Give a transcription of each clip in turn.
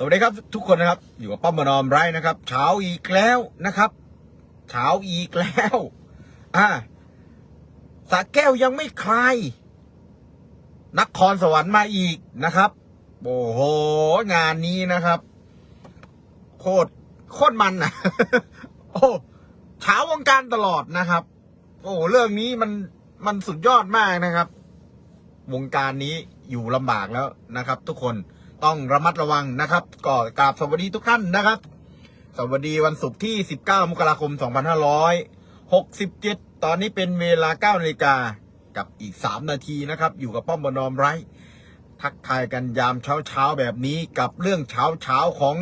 สวัสดีครับทุกคนนะครับ อยู่กับป้อมมานอมไรนะครับเช้าอีกแล้วนะครับเช้าอีกแล้วอ่าสะแก้วยังไม่คลายนครสวรรค์มาอีกนะครับ โอ้โห งานนี้นะครับ โคตรโคตรมันนะโอ้เช้าวงการตลอดนะครับ โอ้เรื่องนี้มันมันสุดยอดมากนะครับ วงการนี้อยู่ลำบากแล้วนะครับ ทุกคน ต้องระมัดระวังนะครับก็กราบสวัสดีทุกท่านนะครับ สวัสดีวันศุกร์ที่ 19 มกราคม 2567 ตอนนี้เป็นเวลา9นาฬิกากับอีก 3 นาทีนะครับ อยู่กับป้อมบนอมไร้ทักทายกันยามเช้าเช้าๆแบบนี้กับเรื่องเช้าเช้าๆของ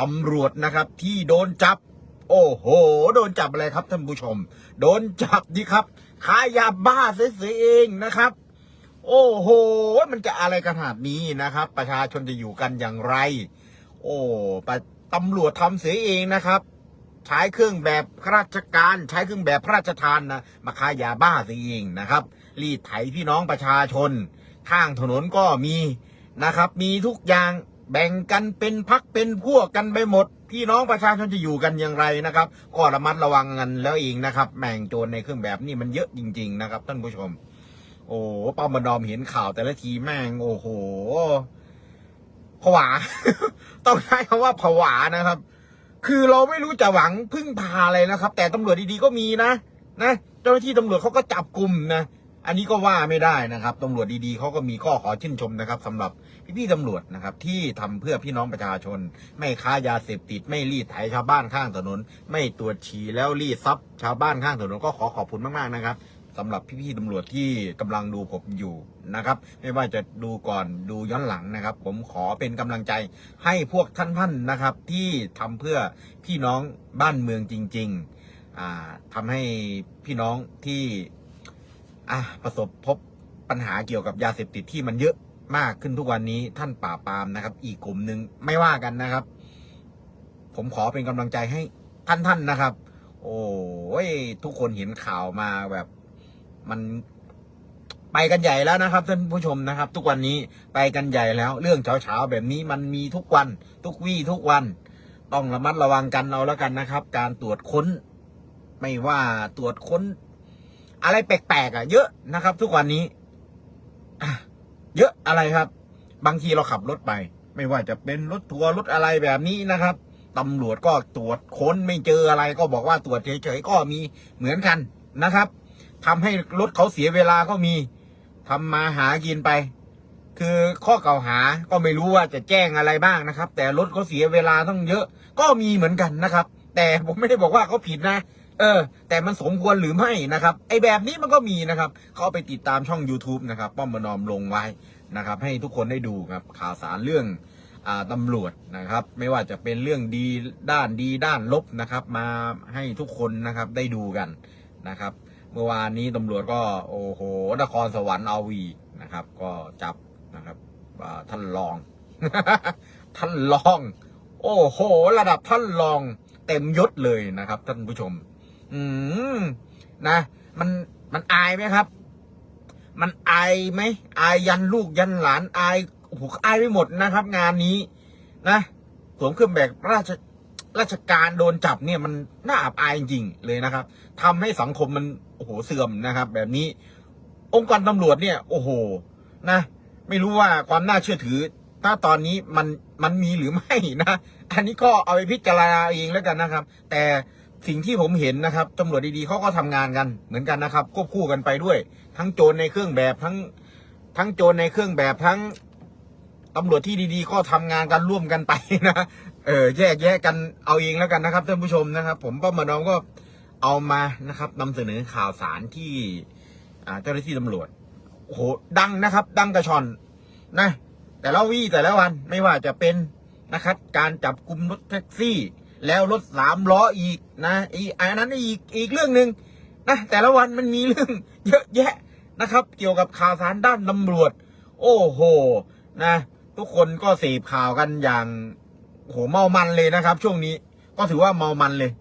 ตำรวจนะครับ ที่โดนจับ โอ้โห โดนจับอะไรครับท่านผู้ชม โดนจับดีครับค้ายาบ้าเสียเองนะครับ โอ้โห มันจะอะไรขนาดนี้นะครับ ประชาชนจะอยู่กันอย่างไร โอ้ปตำรวจทำเสียเองนะครับ ใช้เครื่องแบบข้าราชการ ใช้เครื่องแบบพระราชทานนะมาค้ายาบ้าเสียเองนะครับ รีดไถพี่น้องประชาชน ข้างถนนก็มีนะครับ มีทุกอย่างแบ่งกันเป็นพักเป็นพวกกันไปหมด พี่น้องประชาชนจะอยู่กันอย่างไรนะครับ ก็ระมัดระวังกันแล้วเองนะครับ แม่งโจรในเครื่องแบบนี่มันเยอะจริง ๆ นะครับท่านผู้ชม โอ้ป้ามาดอมเห็นข่าวแต่ละทีแม่ง โอ้โหผวา ต้องใช้คำว่าผวานะครับ คือเราไม่รู้จะหวังพึ่งพาอะไรนะครับ แต่ตำรวจดีๆก็มีนะนะเจ้าหน้าที่ตำรวจเขาก็จับกลุ่มนะอันนี้ก็ว่าไม่ได้นะครับตำรวจดีๆเขาก็มีข้อขอชื่นชมนะครับสำหรับพี่ๆตำรวจนะครับ ที่ทำเพื่อพี่น้องประชาชน ไม่ค้ายาเสพติด ไม่รีดไถชาวบ้านข้างถนน ไม่ตรวจฉี่แล้วรีดทรัพย์ชาวบ้านข้างถนนก็ขอขอบคุณมากๆนะครับ สำหรับพี่ๆตำรวจที่กำลังดูผมอยู่นะครับ ไม่ว่าจะดูก่อนดูย้อนหลังนะครับ ผมขอเป็นกำลังใจให้พวกท่านๆนนะครับ ที่ทำเพื่อพี่น้องบ้านเมืองจริงๆอ่าทำให้พี่น้องที่ประสบพบปัญหาเกี่ยวกับยาเสพติดที่มันเยอะมากขึ้นทุกวันนี้ท่านป่าปามนะครับ อีกกลุ่มหนึ่งไม่ว่ากันนะครับ ผมขอเป็นกำลังใจให้ท่านท่านนะครับ โอ้ยทุกคนเห็นข่าวมาแบบ มันไปกันใหญ่แล้วนะครับท่านผู้ชมนะครับ ทุกวันนี้ไปกันใหญ่แล้ว เรื่องเช้าๆแบบนี้มันมีทุกวัน ทุกวี่ทุกวัน ต้องระมัดระวังกันเอาแล้วกันนะครับ การตรวจค้น ไม่ว่าตรวจค้น อะไรแปลกๆอะ เยอะนะครับ ทุกวันนี้เยอะอะไรครับ บางทีเราขับรถไป ไม่ว่าจะเป็นรถทัวร์รถอะไรแบบนี้นะครับตำรวจก็ตรวจค้นไม่เจออะไรก็บอกว่าตรวจเฉยๆก็มีเหมือนกันนะครับ ทำให้รถเขาเสียเวลาก็มีทำมาหากินไป คือข้อกล่าวหาก็ไม่รู้ว่าจะแจ้งอะไรบ้างนะครับ แต่รถเขาเสียเวลาต้องเยอะ ก็มีเหมือนกันนะครับ แต่ผมไม่ได้บอกว่าเขาผิดนะ เออ แต่มันสมควรหรือไม่นะครับ ไอแบบนี้มันก็มีนะครับ เขาเอาไปติดตามช่อง YouTube นะครับ ป้อมบนอมลงไว้นะครับ ให้ทุกคนได้ดูครับข่าวสารเรื่องอตำรวจนะครับ ไม่ว่าจะเป็นเรื่องดีด้านดีด้านลบนะครับ มาให้ทุกคนนะครับได้ดูกันนะครับ มื่อวานนี้ตำรวจก็โอ้โหนครสวรรค์เอาวีนะครับ ก็จับนะครับท่านรอง ท่านรอง โอ้โห ระดับท่านรอง เต็มยศเลยนะครับ ท่านผู้ชม อืมนะ มันมันอายไหมครับ มันอายไหมอายยันลูกยันหลานอายโอ้โหอายไปหมดนะครับ งานนี้ นะสวมเครื่องแบบราชราชการโดนจับเนี่ยมันน่าอับอายจริงเลยนะครับทำให้สังคมมัน โอ้โหเสื่อมนะครับ แบบนี้ องค์กรตำรวจเนี่ย โอ้โห นะ ไม่รู้ว่าความน่าเชื่อถือ ถ้าตอนนี้มันมันมีหรือไม่นะอันนี้ก็เอาไปพิจารณาเองแล้วกันนะครับ แต่สิ่งที่ผมเห็นนะครับตำรวจดีๆเขาก็ทำงานกันเหมือนกันนะครับ ควบคู่กันไปด้วย ทั้งโจรในเครื่องแบบทั้ง ทั้งโจรในเครื่องแบบทั้งตำรวจที่ดีๆ ก็ทำงานกันร่วมกันไปนะ เออแยกแยะกันเอาเองแล้วกันนะครับท่านผู้ชมนะครับ ผมป้อมมาน้องก็ เอามานะครับนำเสนอข่าวสารที่เจ้าหน้าที่ตำรวจโอ้โหดังนะครับ ดังกระชอนนะ แต่ละวี่แต่ละวันไม่ว่าจะเป็นนะครับ การจับกลุ่มรถแท็กซี่ แล้วรถสามล้ออีกนะอีอันนั้นอีกอีกเรื่องหนึ่งนะแต่ละวันมันมีเรื่องเยอะแยะนะครับ เกี่ยวกับข่าวสารด้านตำรวจ โอ้โหนะ ทุกคนก็เสพข่าวกันอย่างโหเมามันเลยนะครับ ช่วงนี้ก็ถือว่าเมามันเลย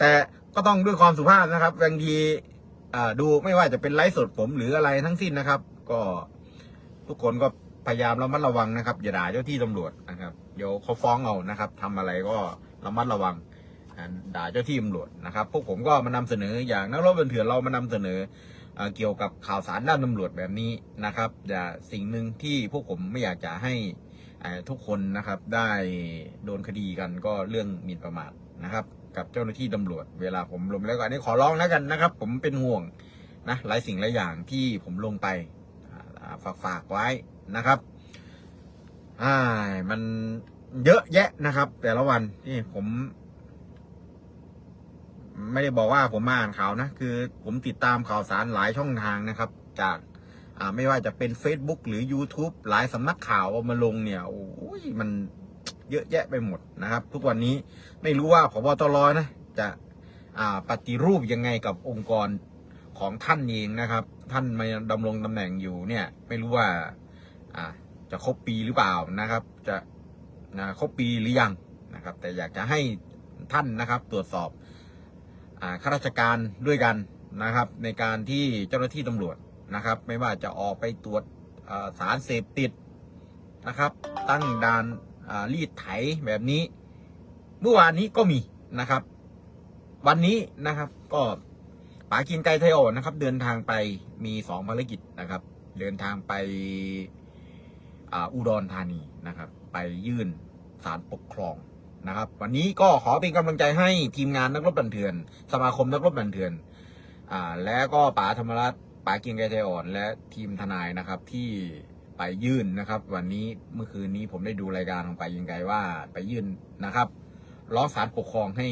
แต่ก็ต้องด้วยความสุภาพนะครับบางทีดูไม่ว่าจะเป็นไลฟ์สดผมหรืออะไรทั้งสิ้นนะครับ ก็ทุกคนก็พยายามระมัดระวังนะครับ อย่าด่าเจ้าที่ตำรวจนะครับเดี๋ยวเขาฟ้องเอานะครับทำอะไรก็ระมัดระวังด่าเจ้าที่ตำรวจนะครับ พวกผมก็มานำเสนออย่างนักรบบันเถื่อนเรามานำเสนอเกี่ยวกับข่าวสารด้านตำรวจแบบนี้นะครับแต่สิ่งหนึ่งที่พวกผมไม่อยากจะให้ทุกคนนะครับได้โดนคดีกันก็เรื่องหมิ่นประมาทนะครับ กับเจ้าหน้าที่ตำรวจ เวลาผมลงแล้วก็อันนี้ขอร้องแล้วกันนะครับ ผมเป็นห่วงนะหลายสิ่งหลายอย่างที่ผมลงไปฝากฝากไว้นะครับอ่ามันเยอะแยะนะครับ แต่ละวันที่ผม ไม่ได้บอกว่าผมมาอ่านข่าวนะ คือผมติดตามข่าวสารหลายช่องทางนะครับ จากไม่ว่าจะเป็น Facebook หรือ YouTube หลายสำนักข่าวเอามาลงเนี่ยโอ้ยมัน เยอะแยะไปหมดนะครับ ทุกวันนี้ไม่รู้ว่าพบตรนะจะปฏิรูปยังไงกับองค์กรของท่านเองนะครับ ท่านมาดำรงตำแหน่งอยู่เนี่ยไม่รู้ว่าจะครบปีหรือเปล่านะครับ จะนะครบปีหรือยังนะครับ แต่อยากจะให้ท่านนะครับตรวจสอบอข้าราชการด้วยกันนะครับ ในการที่เจ้าหน้าที่ตำรวจนะครับ ไม่ว่าจะออกไปตรวจสารเสพติดนะครับ ตั้งด่าน รีดไถแบบนี้ เมื่อวานนี้ก็มีนะครับ วันนี้นะครับ ก็ป๋ากินไก่ไทยอ่อนนะครับ เดินทางไปมีสองภารกิจนะครับ เดินทางไปอ,อุดรธานีนะครับ ไปยื่นสารปกครองนะครับ วันนี้ก็ขอเป็นกำลังใจให้ทีมงานนักรบบันเทือน สมาคมนักรบบันเทือนอ่าและก็ป๋าธรรมรัตน์ป๋ากียงไกรไทยอ่อน และทีมทนายนะครับที่ ไปยื่นนะครับ วันนี้เมื่อคืนนี้ผมได้ดูรายการของไป๋าเกียงไกว่าไปยื่นนะครับร้องศาลปกครองให้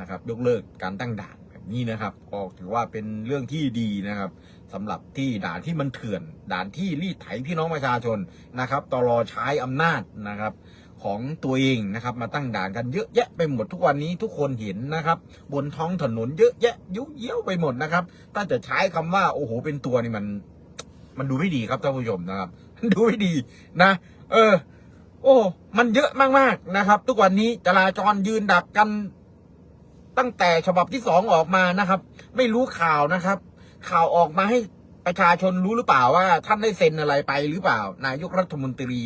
นะครับยกเลิกการตั้งด่านแบบนี้นะครับก็ถือว่าเป็นเรื่องที่ดีนะครับสำหรับที่ด่านที่มันเถื่อน ด่านที่รีดไถพี่น้องประชาชนนะครับตลอใช้อำนาจนะครับของตัวเองนะครับมาตั้งด่านกันเยอะแยะไปหมดทุกวันนี้ทุกคนเห็นนะครับ บนท้องถนนเยอะแยะยุ่ยเยี่ยวไปหมดนะครับ ถ้าจะใช้คำว่าโอ้โหเป็นตัวนี่มัน มันดูไม่ดีครับท่านผู้ชมนะครับ ดูไม่ดีนะ เออ โอ้ มันเยอะมากๆนะครับ ทุกวันนี้จราจรยืนดักกันตั้งแต่ฉบับที่สองออกมานะครับ ไม่รู้ข่าวนะครับ ข่าวออกมาให้ประชาชนรู้หรือเปล่าว่า ท่านได้เซ็นอะไรไปหรือเปล่า นายกรัฐมนตรี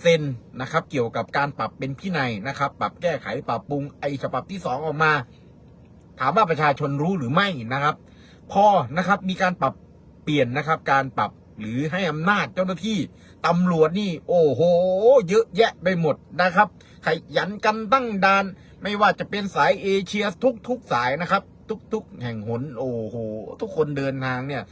เซ็นนะครับ เกี่ยวกับการปรับเป็นพินัยนะครับ ปรับแก้ไขปรับปรุงไอฉบับที่สองออกมา ถามว่าประชาชนรู้หรือไม่นะครับ พอนะครับมีการปรับเปลี่ยนนะครับ การปรับ หรือให้อำนาจเจ้าหน้าที่ตำรวจนี่ โอ้โห เยอะแยะไปหมดนะครับขยันกันตั้งด่าน ไม่ว่าจะเป็นสายเอเชียทุกๆสายนะครับ ทุกๆ แห่งหนโอ้โห ทุกคนเดินทางเนี่ย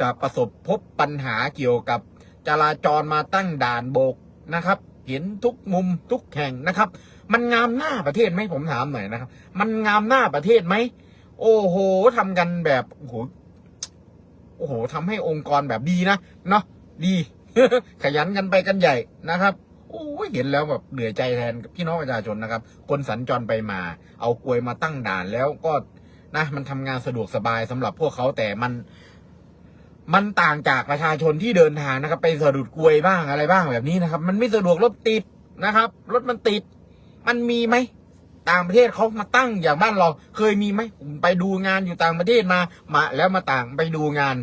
จะประสบพบปัญหาเกี่ยวกับจราจรมาตั้งด่านโบกนะครับ เห็นทุกมุมทุกแห่งนะครับ มันงามหน้าประเทศไหมผมถามหน่อยนะครับ มันงามหน้าประเทศไหมโอ้โหทำกันแบบโอ้โห โอ้โหทำให้องค์กรแบบดีนะเนาะดี ขยันกันไปกันใหญ่นะครับโอ้ยเห็นแล้วแบบเหนื่อยใจแทนพี่น้องประชาชนนะครับ คนสัญจรไปมา เอากลวยมาตั้งด่านแล้วก็นะมันทำงานสะดวกสบายสำหรับพวกเขาแต่มันมันต่างจากประชาชนที่เดินทางนะครับ ไปสะดุดกลวยบ้างอะไรบ้างแบบนี้นะครับ มันไม่สะดวกรถติดนะครับ รถมันติด มันมีไหม ต่างประเทศเขามาตั้งอย่างบ้านเราเคยมีไหมไปดูงานอยู่ต่างประเทศมามาแล้วมาต่างไปดูงาน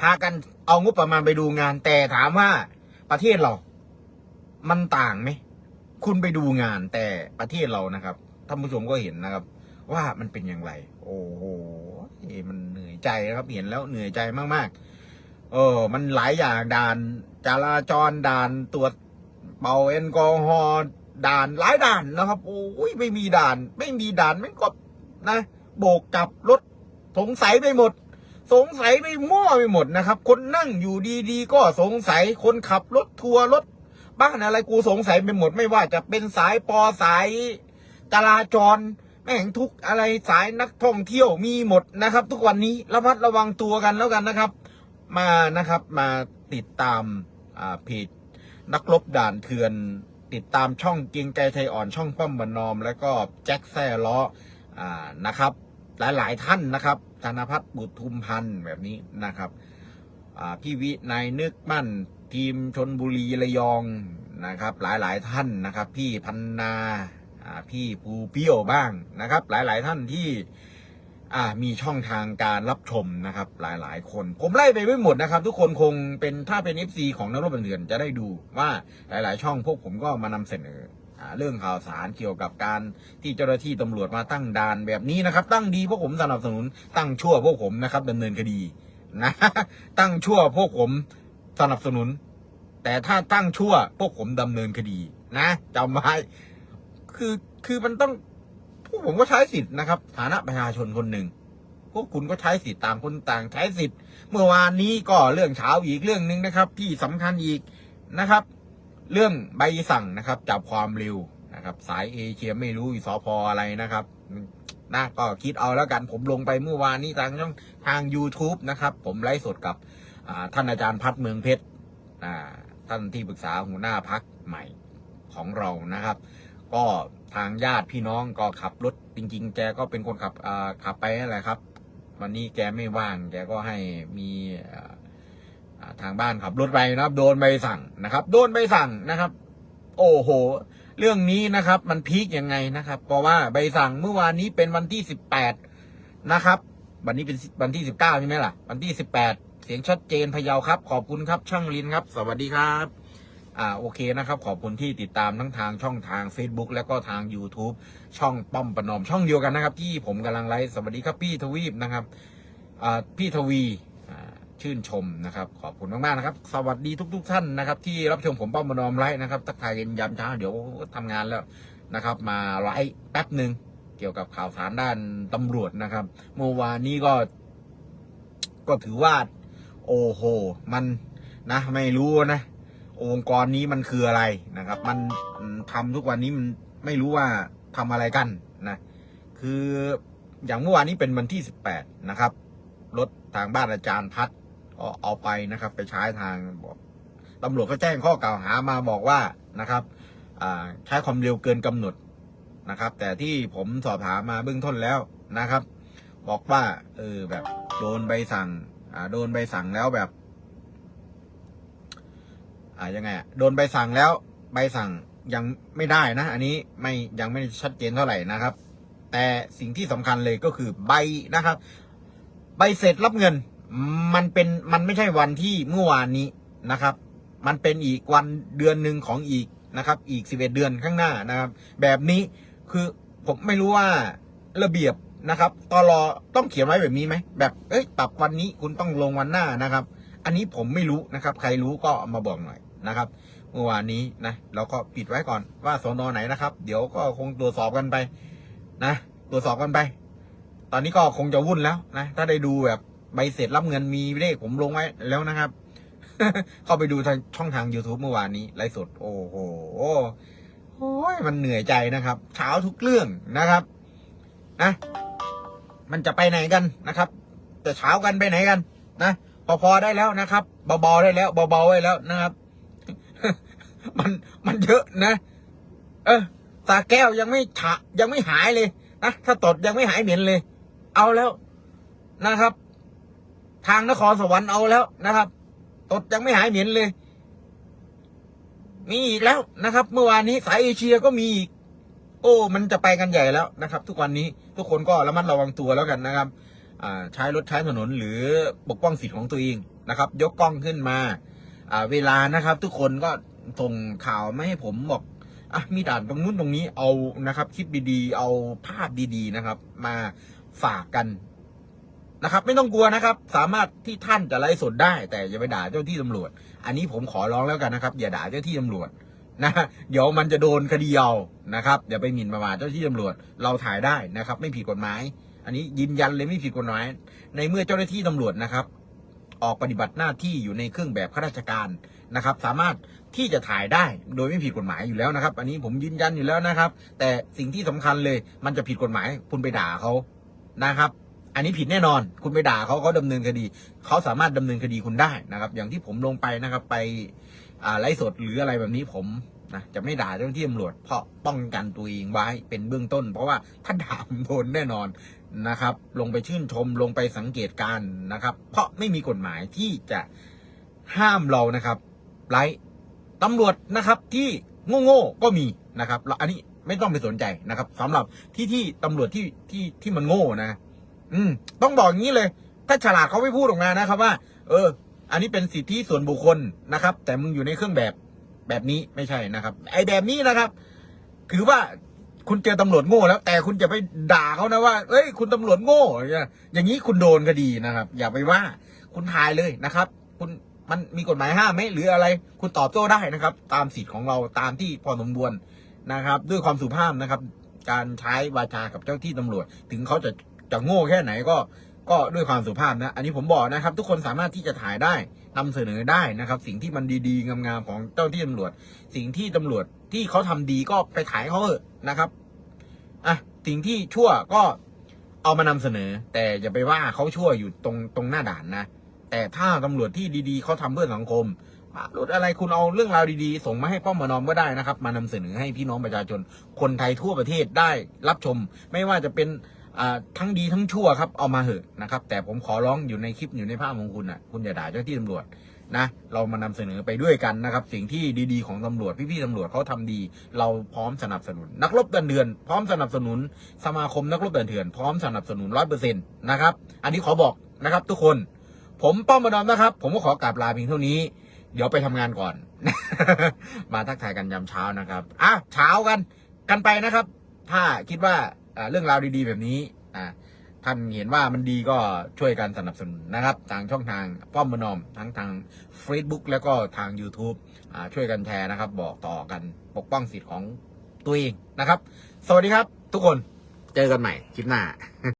พากันเอางบประมาณไปดูงาน แต่ถามว่าประเทศเรา มันต่างไหมคุณไปดูงานแต่ประเทศเรานะครับท่านผู้ชมก็เห็นนะครับ ว่ามันเป็นอย่างไร โอ้โหมันเหนื่อยใจนะครับเห็นแล้วเหนื่อยใจมากๆ เออ มันหลายอย่างด่านจราจรด่านตรวจเป่าแอลกอฮอล์ ด่านหลายด่านนะครับโอ้ยไม่มีด่าน ไม่มีด่านไม่ก็นะโบกจับรถสงสัยไปหมด สงสัยไปมั่วไปหมดนะครับ คนนั่งอยู่ดีๆ ก็สงสัยคนขับรถทัวร์รถบ้านอะไรกูสงสัยไปหมดไม่ว่าจะเป็นสายปอสายจราจรแม่งทุกอะไรสายนักท่องเที่ยวมีหมดนะครับ ทุกวันนี้ระมัดระวังตัวกันแล้วกันนะครับ มานะครับมาติดตามเพจนักรบด่านเถื่อน ติดตามช่องเกียงไกไทยอ่อนช่องป้อมบนนอม แล้วก็แจ็คแซ่ล้ออ่านะครับ หลายๆท่านนะครับธนพัฒน์บุตรทุมพันธ์แบบนี้นะครับอ่าพี่วินายนึกมั่นทีมชนบุรีระยองนะครับ หลายๆท่านนะครับ พี่พันนาอ่าพี่ภูเปี้ยวบ้างนะครับ หลายๆท่านที่ อ่ามีช่องทางการรับชมนะครับ หลายๆ คน ผมไล่ไปไม่หมดนะครับ ทุกคนคงเป็นถ้าเป็น FC ของนักรบเทือนจะได้ดูว่าหลาย ๆ ช่องพวกผมก็มานำเสนอเรื่องข่าวสารเกี่ยวกับการที่เจ้าหน้าที่ตำรวจมาตั้งด่านแบบนี้นะครับ ตั้งดีพวกผมสนับสนุน ตั้งชั่วพวกผมนะครับดำเนินคดีนะ ตั้งชั่วพวกผมสนับสนุน แต่ถ้าตั้งชั่วพวกผมดำเนินคดีนะจำไว้คือคือมันต้อง พวกผมก็ใช้สิทธิ์นะครับฐานะประชาชนคนหนึ่งพวกคุณก็ใช้สิทธิ์ตางคนต่างใช้สิทธิ์ เมื่อวานนี้ก็เรื่องเช้าอีกเรื่องหนึ่งนะครับ ที่สำคัญอีกนะครับ เรื่องใบสั่งนะครับจับความเร็วนะครับ สายเอเชียไม่รู้อยู่สพออะไรนะครับนะก็คิดเอาแล้วกันผมลงไปเมื่อวานนี้ทางช่องทาง YouTube นะครับ ผมไลฟ์สดกับท่านอาจารย์พัฒน์เมืองเพชรท่านที่ปรึกษาหัวหน้าพักใหม่ของเรานะครับ ก็ ทางญาติพี่น้องก็ขับรถจริง ๆ แกก็เป็นคนขับขับไปนั่นแหละครับ วันนี้แกไม่ว่าง แกก็ให้มีทางบ้านขับรถไปนะครับ โดนใบสั่งนะครับ โดนใบสั่งนะครับ โอ้โห เรื่องนี้นะครับ มันพีคยังไงนะครับ เพราะว่าใบสั่งเมื่อวานนี้เป็นวันที่สิบแปดนะครับ วันนี้เป็นวันที่สิบเก้าใช่ไหมล่ะ วันที่สิบแปดเสียงชัดเจนพะเยาครับ ขอบคุณครับช่างลินครับ สวัสดีครับ อ่าโอเคนะครับ ขอบคุณที่ติดตามทั้งทางช่องทาง Facebook แล้วก็ทาง YouTube ช่องป้อมประนอมช่องเดียวกันนะครับ ที่ผมกำลังไลฟ์สวัสดีครับพี่ทวีปนะครับอ่าพี่ทวีชื่นชมนะครับ ขอบคุณมากๆนะครับ สวัสดีทุก ๆ ท่านนะครับ ที่รับชมผมป้อมประนอมไลฟ์นะครับทักทายกันยามเช้าเดี๋ยวทำงานแล้วนะครับ มาไลฟ์แป๊บหนึ่งเกี่ยวกับข่าวสารด้านตำรวจนะครับเมื่อวานนี้ก็ ก็ถือว่า โอ้โห มันนะ ไม่รู้นะ องค์กรนี้มันคืออะไรนะครับ มันทำทุกวันนี้มันไม่รู้ว่าทำอะไรกันนะคืออย่างเมื่อวานนี้เป็นวันที่สิบแปดนะครับรถทางบ้านอาจารย์พัดก็เอาไปนะครับ ไปใช้ทางตำรวจก็แจ้งข้อกล่าวหามาบอกว่านะครับใช้ความเร็วเกินกำหนดนะครับ แต่ที่ผมสอบถามมาเบื้องต้นแล้วนะครับ บอกว่าเออแบบโดนใบสั่งอ่าโดนใบสั่งแล้วแบบ อ่ายังไงอะโดนใบสั่งแล้วใบสั่งยังไม่ได้นะ อันนี้ไม่ยังไม่ชัดเจนเท่าไหร่นะครับ แต่สิ่งที่สำคัญเลยก็คือใบนะครับ ใบเสร็จรับเงิน มันเป็นมันไม่ใช่วันที่เมื่อวานนี้นะครับ มันเป็นอีกวันเดือนหนึ่งของอีกนะครับ อีกสิบเอ็ดเดือนข้างหน้านะครับ แบบนี้คือผมไม่รู้ว่าระเบียบนะครับตอรอต้องเขียนไว้แบบนี้ไหมแบบเอ้ยปรับวันนี้คุณต้องลงวันหน้านะครับ อันนี้ผมไม่รู้นะครับ ใครรู้ก็มาบอกหน่อย นะครับเมื่อวานนี้นะเราก็ปิดไว้ก่อนว่าสอนอไหนนะครับ เดี๋ยวก็คงตรวจสอบกันไปนะตรวจสอบกันไป ตอนนี้ก็คงจะวุ่นแล้วนะถ้าได้ดูแบบใบเสร็จรับเงินมีเลขผมลงไว้แล้วนะครับ เข้าไปดูทางช่องทาง YouTube เมื่อวานนี้ไลฟ์สด โอ้โหโอ้ยมันเหนื่อยใจนะครับเช้าทุกเรื่องนะครับนะมันจะไปไหนกันนะครับจะเช้ากันไปไหนกันนะพอพอได้แล้วนะครับเบาๆได้แล้วเบาๆไว้แล้วนะครับ มันมันเยอะนะ เออสาแก้วยังไม่ฉะยังไม่หายเลยนะถ้าตดยังไม่หายเหม็นเลย เอาแล้วนะครับ ทางนครสวรรค์เอาแล้วนะครับ ตดยังไม่หายเหม็นเลย มีอีกแล้วนะครับ เมื่อวานนี้สายเอเชียก็มีอีกโอ้ มันจะไปกันใหญ่แล้วนะครับ ทุกวันนี้ทุกคนก็ระมัดระวังตัวแล้วกันนะครับใช้รถใช้ถนนหรือปกป้องสิทธิ์ของตัวเองนะครับ ยกกล้องขึ้นมาเวลานะครับ ทุกคนก็ ส่งข่าวไม่ให้ผมบอกอะมีด่านตรงนู้นตรงนี้เอานะครับ คลิปดีๆ เอาภาพดีๆนะครับ มาฝากกันนะครับ ไม่ต้องกลัวนะครับ สามารถที่ท่านจะไลฟ์สดได้ แต่อย่าไปด่าเจ้าที่ตำรวจ อันนี้ผมขอร้องแล้วกันนะครับ อย่าด่าเจ้าที่ตำรวจนะเดี๋ยวมันจะโดนคดีเอานะครับอย่าไปหมิ่นประมาทเจ้าที่ตำรวจเราถ่ายได้นะครับ ไม่ผิดกฎหมาย อันนี้ยืนยันเลยไม่ผิดกฎหมาย ในเมื่อเจ้าหน้าที่ตำรวจนะครับ ออกปฏิบัติหน้าที่อยู่ในเครื่องแบบข้าราชการ นะครับ สามารถที่จะถ่ายได้โดยไม่ผิดกฎหมายอยู่แล้วนะครับ อันนี้ผมยืนยันอยู่แล้วนะครับ แต่สิ่งที่สำคัญเลยมันจะผิดกฎหมาย คุณไปด่าเขานะครับอันนี้ผิดแน่นอน คุณไปด่าเขาเขาดำเนินคดี เขาสามารถดำเนินคดีคุณได้นะครับ อย่างที่ผมลงไปนะครับ ไปไลฟ์สดหรืออะไรแบบนี้ผมนะจะไม่ด่าเจ้าหน้าที่ตำรวจ เพราะป้องกันตัวเองไว้เป็นเบื้องต้น เพราะว่าถ้าด่าผมโดนแน่นอนนะครับ ลงไปชื่นชมลงไปสังเกตการนะครับ เพราะไม่มีกฎหมายที่จะห้ามเรานะครับ ไลฟ์ตำรวจนะครับที่โง่ๆก็มีนะครับอันนี้ไม่ต้องไปสนใจนะครับสำหรับที่ที่ตำรวจที่ที่ที่มันโง่นะ อืม ต้องบอกอย่างนี้เลย ถ้าฉลาดเขาไม่พูดออกมานะครับว่า เออ อันนี้เป็นสิทธิส่วนบุคคลนะครับ แต่มึงอยู่ในเครื่องแบบแบบนี้ไม่ใช่นะครับ ไอแบบนี้นะครับคือว่าคุณเจอตำรวจโง่แล้ว แต่คุณจะไปด่าเขานะว่าเอ้ย คุณตำรวจโง่อย่างนี้อย่างนี้คุณโดนคดีนะครับ อย่าไปว่า คุณถ่ายเลยนะครับ คุณ มันมีกฎหมายห้ามไหมหรืออะไร คุณตอบโต้ได้นะครับ ตามสิทธิ์ของเราตามที่พอสมควรนะครับ ด้วยความสุภาพนะครับ การใช้วาจากับเจ้าที่ตำรวจ ถึงเขาจะจะโง่แค่ไหนก็ก็ด้วยความสุภาพนะ อันนี้ผมบอกนะครับ ทุกคนสามารถที่จะถ่ายได้นำเสนอได้นะครับ สิ่งที่มันดีๆงามๆของเจ้าที่ตำรวจ สิ่งที่ตำรวจที่เขาทำดีก็ไปถ่ายเขาเถอะนะครับอะสิ่งที่ชั่วก็เอามานำเสนอ แต่อย่าไปว่าเขาชั่วอยู่ตรงตรงหน้าด่านนะ แต่ถ้าตำรวจที่ดีๆเขาทำเพื่อสังคมรถอะไรคุณเอาเรื่องราวดีๆ ส่งมาให้ป้อมมานอมก็ได้นะครับ มานำเสนอให้พี่น้องประชาชน คนไทยทั่วประเทศได้รับชม ไม่ว่าจะเป็นทั้งดีทั้งชั่วครับเอามาเหอะนะครับ แต่ผมขอร้องอยู่ในคลิปอยู่ในภาพของคุณอะคุณอย่าด่าเจ้าที่ตำรวจนะเรามานำเสนอไปด้วยกันนะครับ สิ่งที่ดีๆของตำรวจพี่ๆตำรวจเขาทำดี เราพร้อมสนับสนุน นักรบดันเดือน พร้อมสนับสนุน สมาคมนักรบดันเถื่อนพร้อมสนับสนุนร้อยเปอร์เซ็นต์นะครับ อันนี้ขอบอกนะครับทุกคน ผมป้อมมาดอมนะครับ ผมก็ขอกราบลาเพียงเท่านี้ เดี๋ยวไปทำงานก่อน มาทักทายกันยามเช้านะครับอะเช้ากันกันไปนะครับ ถ้าคิดว่าเรื่องราวดีๆ แบบนี้อ่าท่านเห็นว่ามันดีก็ช่วยกันสนับสนุนนะครับ ทางช่องทางป้อมมนอม ทั้งทาง Facebook แล้วก็ทาง YouTube อ่าช่วยกันแชร์นะครับ บอกต่อกันปกป้องสิทธิ์ของตัวเองนะครับ สวัสดีครับทุกคนเจอกันใหม่คลิปหน้า